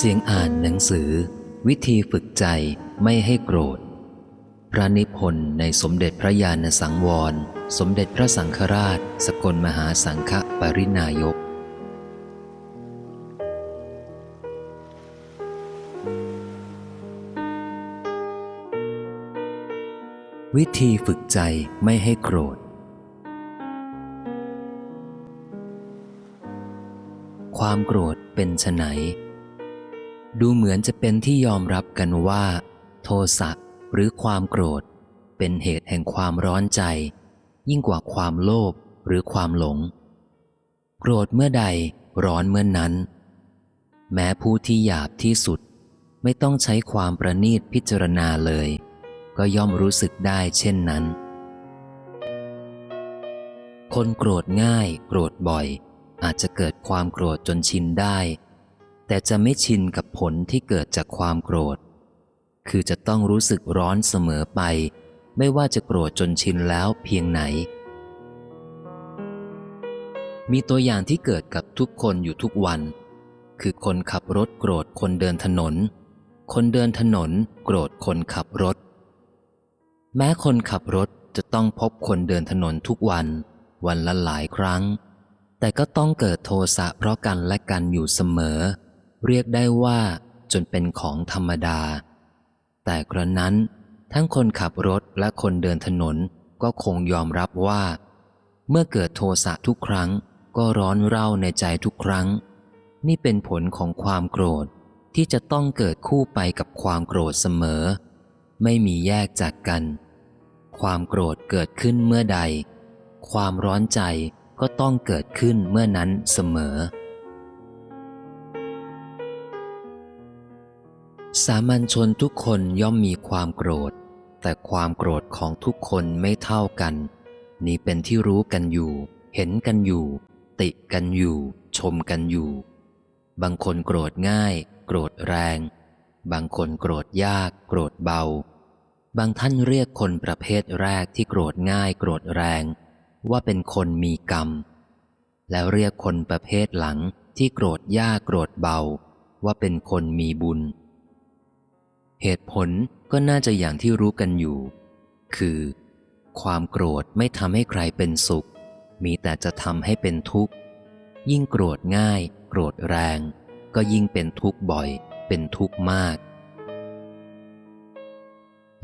เสียงอ่านหนังสือ วิธีฝึกใจไม่ให้โกรธ พระนิพนธ์ในสมเด็จพระญาณสังวร สมเด็จพระสังฆราช สกลมหาสังฆปรินายก วิธีฝึกใจไม่ให้โกรธความโกรธเป็นไฉน ดูเหมือนจะเป็นที่ยอมรับกันว่า โทสะหรือความโกรธ เป็นเหตุแห่งความร้อนใจ ยิ่งกว่าความโลภหรือความหลง โกรธเมื่อใดร้อนเมื่อนนั้น แม้ผู้ที่หยาบที่สุดไม่ต้องใช้ความประณีตพิจารณาเลย ก็ย่อมรู้สึกได้เช่นนั้น คนโกรธง่าย โกรธบ่อย อาจจะเกิดความโกรธจนชินได้ แต่จะไม่ชินกับผลที่เกิดจากความโกรธ คือจะต้องรู้สึกร้อนเสมอไป ไม่ว่าจะโกรธจนชินแล้วเพียงไหน มีตัวอย่างที่เกิดกับทุกคนอยู่ทุกวัน คือคนขับรถโกรธคนเดินถนน คนเดินถนน โกรธคนขับรถ แม้คนขับรถจะต้องพบคนเดินถนนทุกวัน วันละหลายครั้ง แต่ก็ต้องเกิดโทสะเพราะกันและกันอยู่เสมอ เรียกได้ว่าจนเป็นของธรรมดา แต่กระนั้น ทั้งคนขับรถและคนเดินถนนก็คงยอมรับว่า เมื่อเกิดโทสะทุกครั้งก็ร้อนเร่าในใจทุกครั้ง นี่เป็นผลของความโกรธที่จะต้องเกิดคู่ไปกับความโกรธเสมอ ไม่มีแยกจากกัน ความโกรธเกิดขึ้นเมื่อใด ความร้อนใจก็ต้องเกิดขึ้นเมื่อนั้นเสมอ สามัญชนทุกคนย่อมมีความโกรธ แต่ความโกรธของทุกคนไม่เท่ากัน นี่เป็นที่รู้กันอยู่ เห็นกันอยู่ ติกันอยู่ ชมกันอยู่ บางคนโกรธง่าย โกรธแรง บางคนโกรธยาก โกรธเบา บางท่านเรียกคนประเภทแรกที่โกรธง่าย โกรธแรง ว่าเป็นคนมีกรรม แล้วเรียกคนประเภทหลังที่โกรธยาก โกรธเบา ว่าเป็นคนมีบุญ เหตุผลก็น่าจะอย่างที่รู้กันอยู่ คือ ความโกรธไม่ทำให้ใครเป็นสุข มีแต่จะทำให้เป็นทุกข์ ยิ่งโกรธง่าย โกรธแรง ก็ยิ่งเป็นทุกข์บ่อย เป็นทุกข์มาก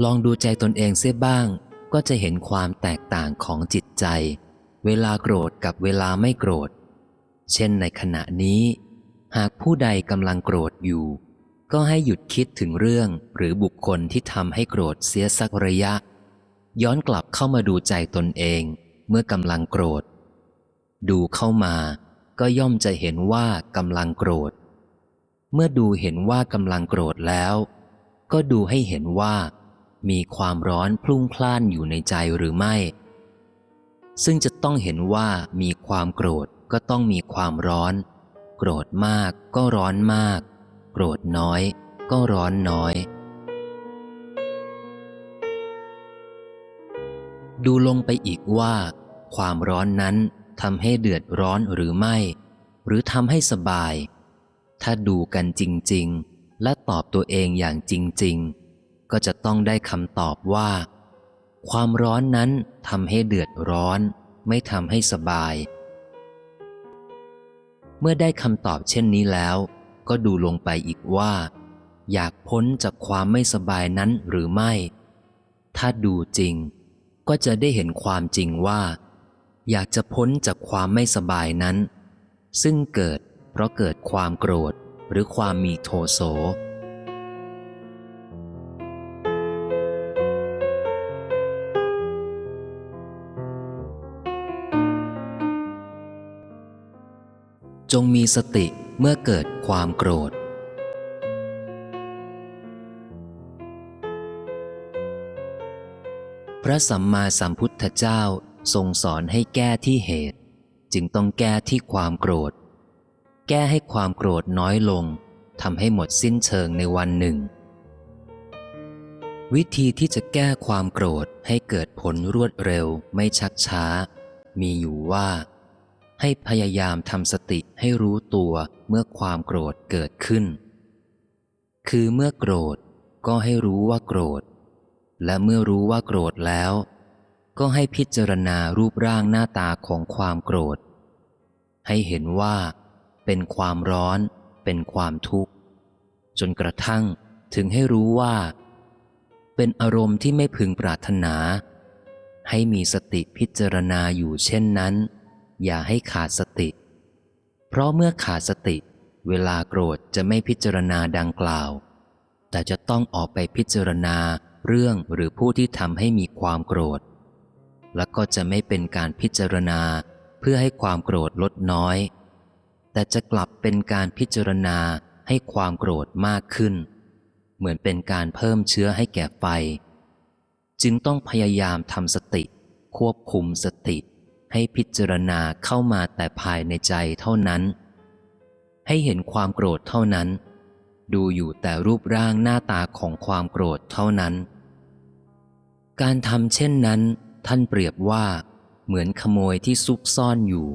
ลองดูใจตนเองเสียบ้าง ก็จะเห็นความแตกต่างของจิตใจ เวลาโกรธกับเวลาไม่โกรธ เช่นในขณะนี้ หากผู้ใดกำลังโกรธอยู่ ก็ให้หยุดคิดถึงเรื่องหรือบุคคลที่ทำให้โกรธเสียสักระยะ ย้อนกลับเข้ามาดูใจตนเองเมื่อกำลังโกรธ ดูเข้ามาก็ย่อมจะเห็นว่ากำลังโกรธ เมื่อดูเห็นว่ากำลังโกรธแล้ว ก็ดูให้เห็นว่า มีความร้อนพลุ่งพล่านอยู่ในใจหรือไม่ ซึ่งจะต้องเห็นว่ามีความโกรธก็ต้องมีความร้อน โกรธมากก็ร้อนมาก โกรธน้อย ก็ร้อนน้อย ดูลงไปอีกว่า ความร้อนนั้นทำให้เดือดร้อนหรือไม่ หรือทำให้สบาย ถ้าดูกันจริง ๆ และตอบตัวเองอย่างจริง ๆ ก็จะต้องได้คำตอบว่า ความร้อนนั้นทำให้เดือดร้อน ไม่ทำให้สบายเมื่อได้คำตอบเช่นนี้แล้ว ก็ดูลงไปอีกว่า อยากพ้นจากความไม่สบายนั้นหรือไม่ ถ้าดูจริง ก็จะได้เห็นความจริงว่า อยากจะพ้นจากความไม่สบายนั้น ซึ่งเกิดเพราะเกิดความโกรธหรือความมีโทโสจงมีสติ เมื่อเกิดความโกรธ พระสัมมาสัมพุทธเจ้าทรงสอนให้แก้ที่เหตุ จึงต้องแก้ที่ความโกรธ แก้ให้ความโกรธน้อยลงทำให้หมดสิ้นเชิงในวันหนึ่ง วิธีที่จะแก้ความโกรธให้เกิดผลรวดเร็วไม่ชักช้า มีอยู่ว่า ให้พยายามทำสติให้รู้ตัวเมื่อความโกรธเกิดขึ้น คือเมื่อโกรธก็ให้รู้ว่าโกรธ และเมื่อรู้ว่าโกรธแล้ว ก็ให้พิจารณารูปร่างหน้าตาของความโกรธ ให้เห็นว่า เป็นความร้อน เป็นความทุกข์ จนกระทั่งถึงให้รู้ว่า เป็นอารมณ์ที่ไม่พึงปรารถนา ให้มีสติพิจารณาอยู่เช่นนั้น อย่าให้ขาดสติ เพราะเมื่อขาดสติ เวลาโกรธจะไม่พิจารณาดังกล่าว แต่จะต้องออกไปพิจารณาเรื่องหรือผู้ที่ทำให้มีความโกรธ และก็จะไม่เป็นการพิจารณาเพื่อให้ความโกรธลดน้อย แต่จะกลับเป็นการพิจารณาให้ความโกรธมากขึ้น เหมือนเป็นการเพิ่มเชื้อให้แก่ไฟ จึงต้องพยายามทำสติ ควบคุมสติ ให้พิจารณาเข้ามาแต่ภายในใจเท่านั้น ให้เห็นความโกรธเท่านั้น ดูอยู่แต่รูปร่างหน้าตาของความโกรธเท่านั้น การทำเช่นนั้น ท่านเปรียบว่า เหมือนขโมยที่ซุกซ่อนอยู่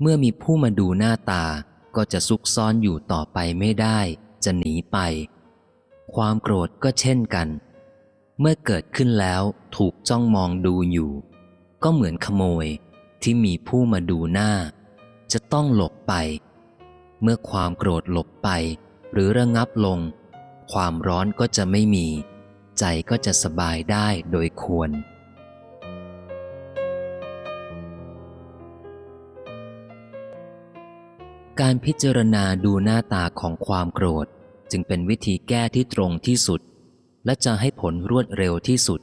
เมื่อมีผู้มาดูหน้าตาก็จะซุกซ่อนอยู่ต่อไปไม่ได้ จะหนีไป ความโกรธก็เช่นกัน เมื่อเกิดขึ้นแล้วถูกจ้องมองดูอยู่ ก็เหมือนขโมย ที่มีผู้มาดูหน้า จะต้องหลบไป เมื่อความโกรธหลบไป หรือระงับลง ความร้อนก็จะไม่มี ใจก็จะสบายได้โดยควร การพิจารณาดูหน้าตาของความโกรธจึงเป็นวิธีแก้ที่ตรงที่สุด และจะให้ผลรวดเร็วที่สุด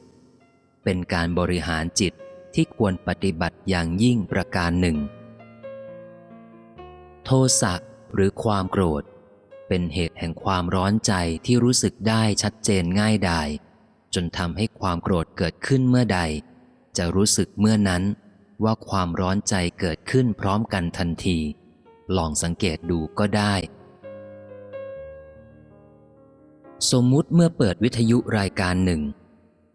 เป็นการบริหารจิต ที่ควรปฏิบัติอย่างยิ่งประการหนึ่ง โทสะหรือความโกรธ เป็นเหตุแห่งความร้อนใจที่รู้สึกได้ชัดเจนง่ายดายจนทำให้ความโกรธเกิดขึ้นเมื่อใด จะรู้สึกเมื่อนั้นว่าความร้อนใจเกิดขึ้นพร้อมกันทันที ลองสังเกตดูก็ได้ สมมุติเมื่อเปิดวิทยุรายการหนึ่ง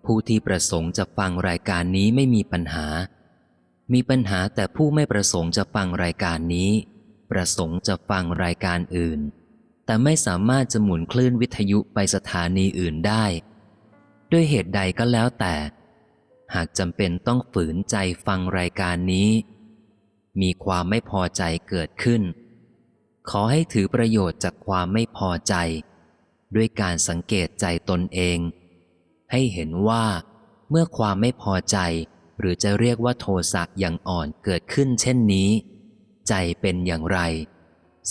ผู้ที่ประสงค์จะฟังรายการนี้ไม่มีปัญหา มีปัญหาแต่ผู้ไม่ประสงค์จะฟังรายการนี้ ประสงค์จะฟังรายการอื่น แต่ไม่สามารถจะหมุนคลื่นวิทยุไปสถานีอื่นได้ ด้วยเหตุใดก็แล้วแต่ หากจำเป็นต้องฝืนใจฟังรายการนี้ มีความไม่พอใจเกิดขึ้น ขอให้ถือประโยชน์จากความไม่พอใจ ด้วยการสังเกตใจตนเอง ให้เห็นว่า เมื่อความไม่พอใจ หรือจะเรียกว่าโทสะอย่างอ่อนเกิดขึ้นเช่นนี้ ใจเป็นอย่างไร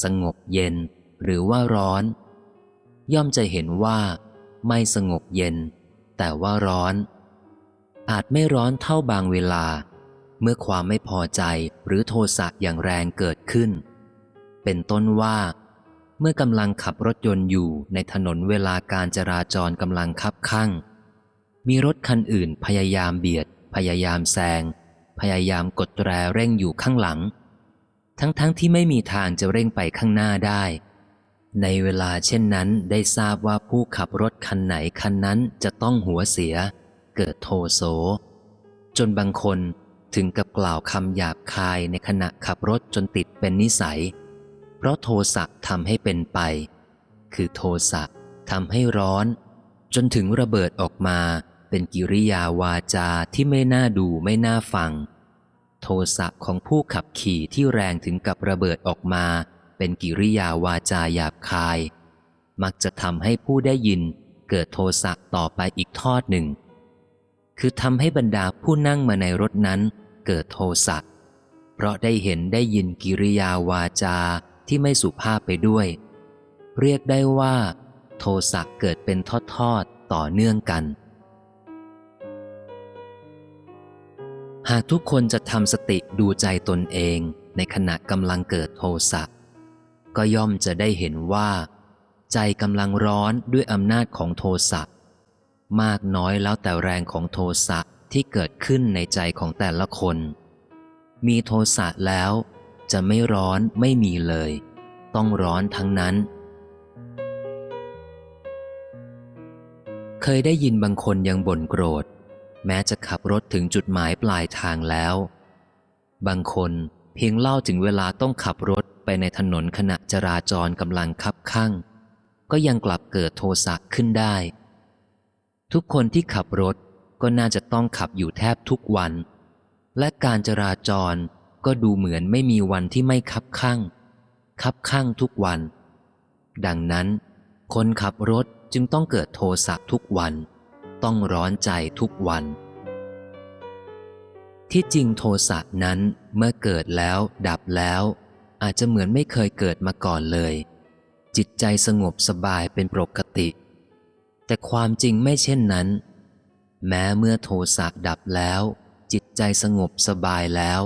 สงบเย็นหรือว่าร้อน ย่อมจะเห็นว่า ไม่สงบเย็น แต่ว่าร้อน อาจไม่ร้อนเท่าบางเวลา เมื่อความไม่พอใจหรือโทสะอย่างแรงเกิดขึ้น เป็นต้นว่าเมื่อกำลังขับรถยนต์อยู่ในถนนเวลาการจราจรกำลังคับข้าง มีรถคันอื่นพยายามเบียด พยายามแซง พยายามกดแตรเร่งอยู่ข้างหลัง ทั้งๆทที่ไม่มีทางจะเร่งไปข้างหน้าได้ ในเวลาเช่นนั้นได้ทราบว่าผู้ขับรถคันไหนคันนั้นจะต้องหัวเสีย เกิดโทโส จนบางคนถึงกับกล่าวคำหยาบคายในขณะขับรถจนติดเป็นนิสัย เพราะโทสะทำให้เป็นไป คือโทสะทำให้ร้อน จนถึงระเบิดออกมา เป็นกิริยาวาจาที่ไม่น่าดูไม่น่าฟัง โทสะของผู้ขับขี่ที่แรงถึงกับระเบิดออกมา เป็นกิริยาวาจาหยาบคาย มักจะทำให้ผู้ได้ยินเกิดโทสะต่อไปอีกทอดหนึ่ง คือทำให้บรรดาผู้นั่งมาในรถนั้นเกิดโทสะเพราะได้เห็นได้ยินกิริยาวาจาที่ไม่สุภาพไปด้วย เรียกได้ว่า โทสะเกิดเป็นทอดๆต่อเนื่องกัน หากทุกคนจะทำสติดูใจตนเองในขณะกำลังเกิดโทสะก็ย่อมจะได้เห็นว่า ใจกำลังร้อนด้วยอำนาจของโทสะมากน้อยแล้วแต่แรงของโทสะที่เกิดขึ้นในใจของแต่ละคน มีโทสะแล้ว จะไม่ร้อนไม่มีเลย ต้องร้อนทั้งนั้น เคยได้ยินบางคนยังบ่นโกรธ แม้จะขับรถถึงจุดหมายปลายทางแล้ว บางคนเพียงเล่าถึงเวลาต้องขับรถไปในถนนขณะจราจรกำลังคับข้างก็ยังกลับเกิดโทสะขึ้นได้ ทุกคนที่ขับรถก็น่าจะต้องขับอยู่แทบทุกวัน และการจราจรก็ดูเหมือนไม่มีวันที่ไม่คับข้างคับข้างทุกวัน ดังนั้น คนขับรถจึงต้องเกิดโทสะทุกวัน ต้องร้อนใจทุกวัน ที่จริงโทสะนั้นเมื่อเกิดแล้วดับแล้ว อาจจะเหมือนไม่เคยเกิดมาก่อนเลย จิตใจสงบสบายเป็นปกติ แต่ความจริงไม่เช่นนั้น แม้เมื่อโทสะดับแล้ว จิตใจสงบสบายแล้ว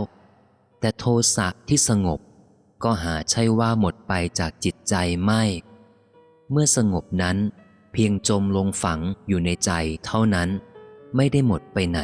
แต่โทสะที่สงบก็หาใช่ว่าหมดไปจากจิตใจไม่ เมื่อสงบนั้น เพียงจมลงฝังอยู่ในใจเท่านั้น ไม่ได้หมดไปไหน